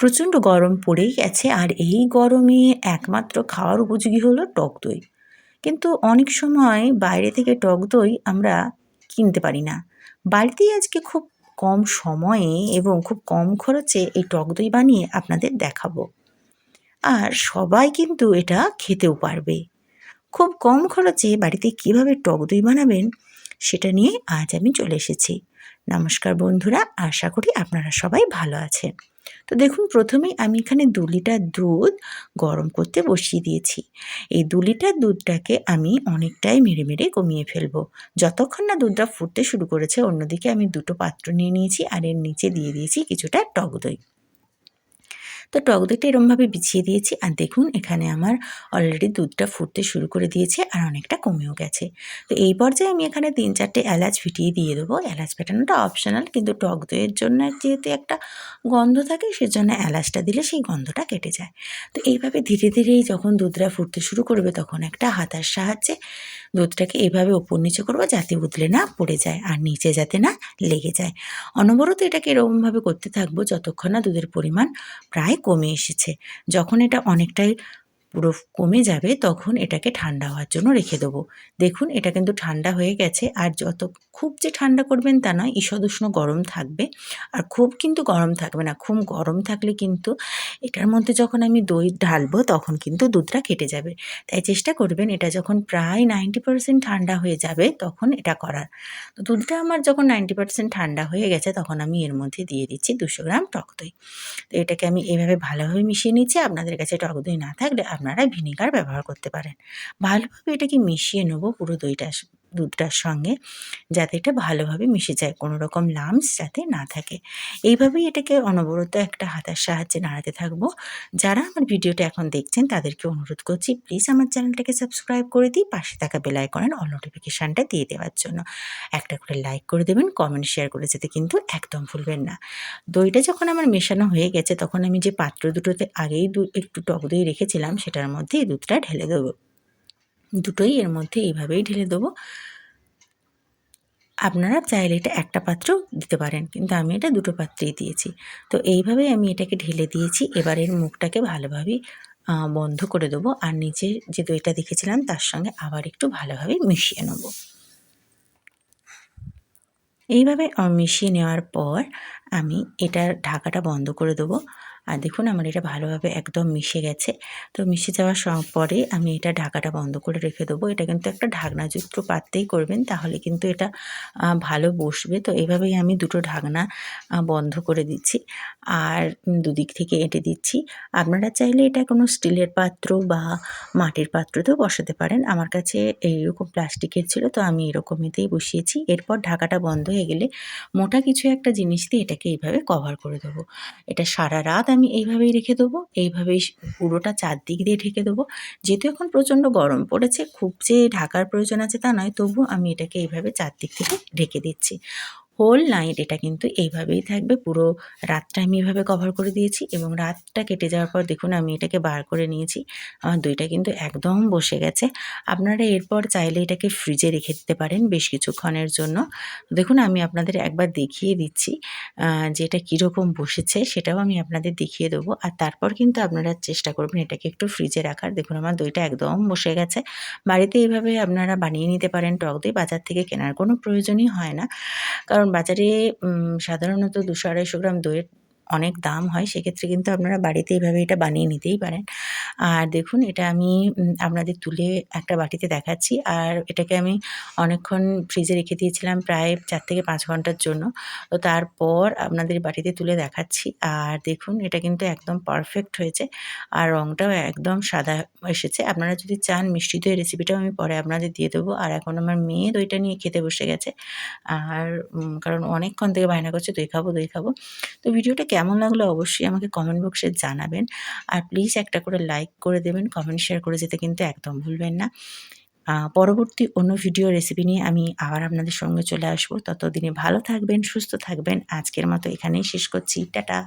প্রচণ্ড গরম পড়েই গেছে আর এই গরমে একমাত্র খাওয়ার উপযোগী হলো টক দই। কিন্তু অনেক সময় বাইরে থেকে টক দই আমরা কিনতে পারি না। বাড়িতেই আজকে খুব কম সময়ে এবং খুব কম খরচে এই টক দই বানিয়ে আপনাদের দেখাবো। আর সবাই কিন্তু এটা খেতেও পারবে। খুব কম খরচে বাড়িতে কীভাবে টক দই বানাবেন সেটা নিয়ে আজ আমি চলে এসেছি। নমস্কার বন্ধুরা, আশা করি আপনারা সবাই ভালো আছেন। তো দেখুন, প্রথমেই আমি এখানে দু লিটার দুধ গরম করতে বসিয়ে দিয়েছি। এই দু লিটার দুধটাকে আমি অনেকটাই মেরে মেরে কমিয়ে ফেলব। যতক্ষণ না দুধটা ফুটতে শুরু করেছে, অন্যদিকে আমি দুটো পাত্র নিয়ে নিয়েছি আর এর নিচে দিয়ে দিয়েছি কিছুটা টক দই। তো টক দইটা এরমভাবে বিছিয়ে দিয়েছি আর দেখুন এখানে আমার অলরেডি দুধটা ফুটতে শুরু করে দিয়েছে আর অনেকটা কমেও গেছে। তো এই পর্যায়ে আমি এখানে তিন চারটে এলাচ ফিটিয়ে দিয়ে দেবো। এলাচ ফেটানোটা অপশনাল কিন্তু টক দইয়ের জন্য যেহেতু একটা গন্ধ থাকে সেজন্য এলাচটা দিলে সেই গন্ধটা কেটে যায়। তো এইভাবে ধীরে ধীরেই যখন দুধটা ফুটতে শুরু করবে তখন একটা হাতার সাহায্যে দুধটাকে এইভাবে ওপর নিচে করব যাতে উতলে না পড়ে যায় আর নিচে যাতে না লেগে যায়। অনবরত এটাকে এরকমভাবে করতে থাকব যতক্ষণ না দুধের পরিমাণ প্রায় কমে এসেছে। যখন এটা অনেকটাই পুরো কমে যাবে, তখন এটাকে ঠান্ডা হওয়ার জন্য রেখে দেবো। দেখুন, এটা কিন্তু ঠান্ডা হয়ে গেছে, আর যত খুব যে ঠান্ডা করবেন তা নয় ঈষদ উষ্ণ গরম থাকবে। আর খুব কিন্তু গরম থাকবে না, খুব গরম থাকলে কিন্তু এটার মধ্যে যখন আমি দই ঢালবো, তখন কিন্তু দুধটা কেটে যাবে। তাই চেষ্টা করবেন, এটা যখন প্রায় নাইনটি পারসেন্ট ঠান্ডা হয়ে যাবে, তখন এটা করার। তো দুধটা আমার যখন নাইনটি পারসেন্ট ঠান্ডা হয়ে গেছে, তখন আমি এর মধ্যে দিয়ে দিচ্ছি দুশো গ্রাম টক দই। তো এটাকে আমি এভাবে ভালোভাবে মিশিয়ে নিচ্ছি, আপনাদের কাছে টক দই না থাকলে আপনারা ভিনিগার ব্যবহার করতে পারেন। ভালোভাবে এটাকে মিশিয়ে নেব পুরো দইটা দুধটার সঙ্গে যাতে এটা ভালোভাবে মিশে যায়, কোনো রকম লামস যাতে না থাকে। এইভাবেই এটাকে অনবরত একটা হাতার সাহায্যে নাড়াতে থাকব। যারা আমার ভিডিওটা এখন দেখছেন, তাদেরকে অনুরোধ করছি, প্লিজ আমার চ্যানেলটাকে সাবস্ক্রাইব করে দিই, পাশে থাকা বেলাইকনের অল নোটিফিকেশানটা দিয়ে দেওয়ার জন্য। একটা করে লাইক করে দেবেন, কমেন্ট শেয়ার করে যেতে কিন্তু একদম ভুলবেন না। দইটা যখন আমার মেশানো হয়ে গেছে, তখন আমি যে পাত্র দুটোতে আগেই দু, একটু টক দই রেখেছিলাম, সেটার মধ্যে এই দুধটা ঢেলে দেবো। দুটোই এর মধ্যে এইভাবেই ঢেলে দেবো। আপনারা চাইলে এটা একটা পাত্র দিতে পারেন, কিন্তু আমি এটা দুটো পাত্রেই দিয়েছি। তো এইভাবেই আমি এটাকে ঢেলে দিয়েছি, এবার এর মুখটাকে ভালোভাবেই বন্ধ করে দেবো আর নিচে যে দইটা দেখেছিলাম তার সঙ্গে আবার একটু ভালোভাবে মিশিয়ে নেব। এইভাবে মিশিয়ে নেওয়ার পর আমি এটার ঢাকাটা বন্ধ করে দেবো। আর দেখুন আমার এটা ভালোভাবে একদম মিশে গেছে। তো মিশে যাওয়ার পরে আমি এটা ঢাকাটা বন্ধ করে রেখে দেবো। এটা কিন্তু একটা ঢাকনাযুক্ত পাত্রেই করবেন, তাহলে কিন্তু এটা ভালো বসবে। তো এইভাবেই আমি দুটো ঢাকনা বন্ধ করে দিচ্ছি। আর দুদিক থেকে এঁটে দিচ্ছি। আপনারা চাইলে এটা কোনো স্টিলের পাত্র বা মাটির পাত্রতেও বসাতে পারেন। আমার কাছে এইরকম প্লাস্টিকের ছিল, তো আমি এরকমইতেই বসিয়েছি। এরপর ঢাকাটা বন্ধ হয়ে গেলে মোটা কিছু একটা জিনিস দিয়ে এটাকে এইভাবে কভার করে দেবো। এটা সারা রাত আমি এইভাবেই রেখে দেবো, এইভাবেই পুরোটা চারদিক দিয়ে ঢেকে দেবো। যেহেতু এখন প্রচণ্ড গরম পড়েছে, খুব যে ঢাকার প্রয়োজন আছে তা নয় তবু আমি এটাকে এইভাবে চারদিক থেকে ঢেকে দিচ্ছি। হোল নাইট এটা কিন্তু এইভাবেই থাকবে। পুরো রাতটা আমি এভাবে কভার করে দিয়েছি এবং রাতটা কেটে যাওয়ার পর দেখুন আমি এটাকে বার করে নিয়েছি। আমার দইটা কিন্তু একদম বসে গেছে। আপনারা এরপর চাইলে এটাকে ফ্রিজে রেখে দিতে পারেন বেশ কিছুক্ষণের জন্য। দেখুন আমি আপনাদের একবার দেখিয়ে দিচ্ছি যে এটা কীরকম বসেছে সেটাও আমি আপনাদের দেখিয়ে দেবো। আর তারপর কিন্তু আপনারা চেষ্টা করবেন এটাকে একটু ফ্রিজে রাখার। দেখুন আমার দইটা একদম বসে গেছে। বাড়িতে এইভাবে আপনারা বানিয়ে নিতে পারেন টক দই। বাজার থেকে কেনার কোনো প্রয়োজনই হয় না। কারণ বাজারে সাধারণত দুশো আড়াইশো গ্রাম দইয়ের অনেক দাম হয়, সেক্ষেত্রে কিন্তু আপনারা বাড়িতে এইভাবে এটা বানিয়ে নিতেই পারেন। আর দেখুন, এটা আমি আপনাদের তুলে একটা বাটিতে দেখাচ্ছি। আর এটাকে আমি অনেকক্ষণ ফ্রিজে রেখে দিয়েছিলাম প্রায় চার থেকে পাঁচ ঘণ্টার জন্য। তো তারপর আপনাদের বাটিতে তুলে দেখাচ্ছি। আর দেখুন, এটা কিন্তু একদম পারফেক্ট হয়েছে। আর রঙটাও একদম সাদা এসেছে। আপনারা যদি চান মিষ্টি দই রেসিপিটাও আমি পরে আপনাদের দিয়ে দেবো। আর এখন আমার মেয়ে দইটা নিয়ে খেতে বসে গেছে। আর কারণ অনেকক্ষণ থেকে বায়না করছে, দই খাব দই খাব। তো ভিডিওটা কেমন লাগল অবশ্যই আমাকে কমেন্ট বক্সে জানাবেন। আর প্লিজ একটা করে লাইক করে দেবেন কমেন্ট শেয়ার করে যেতে কিন্তু একদম ভুলবেন না। পরবর্তী অন্য ভিডিও রেসিপি নিয়ে আমি আবার আপনাদের সঙ্গে চলে আসব। ততদিনে ভালো থাকবেন, সুস্থ থাকবেন। আজকের মতো এখানেই শেষ করছি। টাটা!